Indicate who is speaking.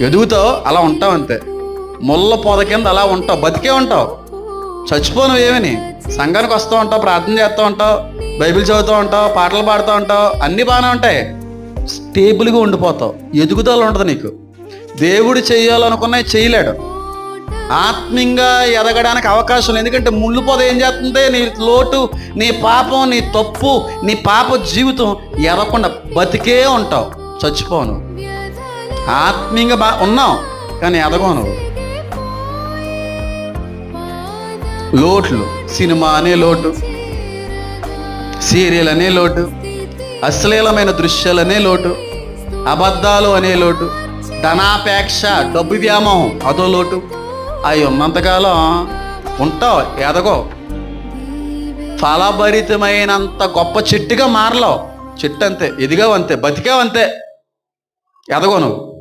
Speaker 1: ఎదుగుతావు అలా ఉంటావు అంతే. ముళ్ళ పొద కింద అలా ఉంటావు బతికే ఉంటావు. చచ్చిపోను ఏమని? సంఘానికి వస్తూ ఉంటావు ప్రార్థన చేస్తూ ఉంటావు బైబిల్ చదువుతూ ఉంటావు పాటలు పాడుతూ ఉంటావు అన్నీ బాగానే ఉంటాయి. స్టేబుల్గా ఉండిపోతావు ఎదుగుదల ఉండదు నీకు. దేవుడు చేయాలనుకున్నా చేయలేడు. ఆత్మీయంగా ఎదగడానికి అవకాశం లేదు. ఎందుకంటే ముళ్ళు పొద ఏం చేస్తుంది? నీ లోటు నీ పాపం నీ తప్పు నీ పాప జీవితం ఎదగకుండా బతికే ఉంటావు చచ్చిపోను. ఆత్మీయంగా బా ఉన్నావు కానీ ఎదగవు నువ్వు లోట్లు సినిమా అనే లోటు సీరియల్ అనే లోటు అశ్లీలమైన దృశ్యాలనే లోటు అబద్ధాలు అనే లోటు ధనాపేక్ష డబ్బు వ్యామోహం అదో లోటు. అవి ఉన్నంతకాలం ఉంటావు ఎదగో. ఫలభరితమైనంత గొప్ప చెట్టుగా మారలో చెట్టు అంతే ఎదిగావు అంతే బతికావు అంతే. ఎదగో నువ్వు.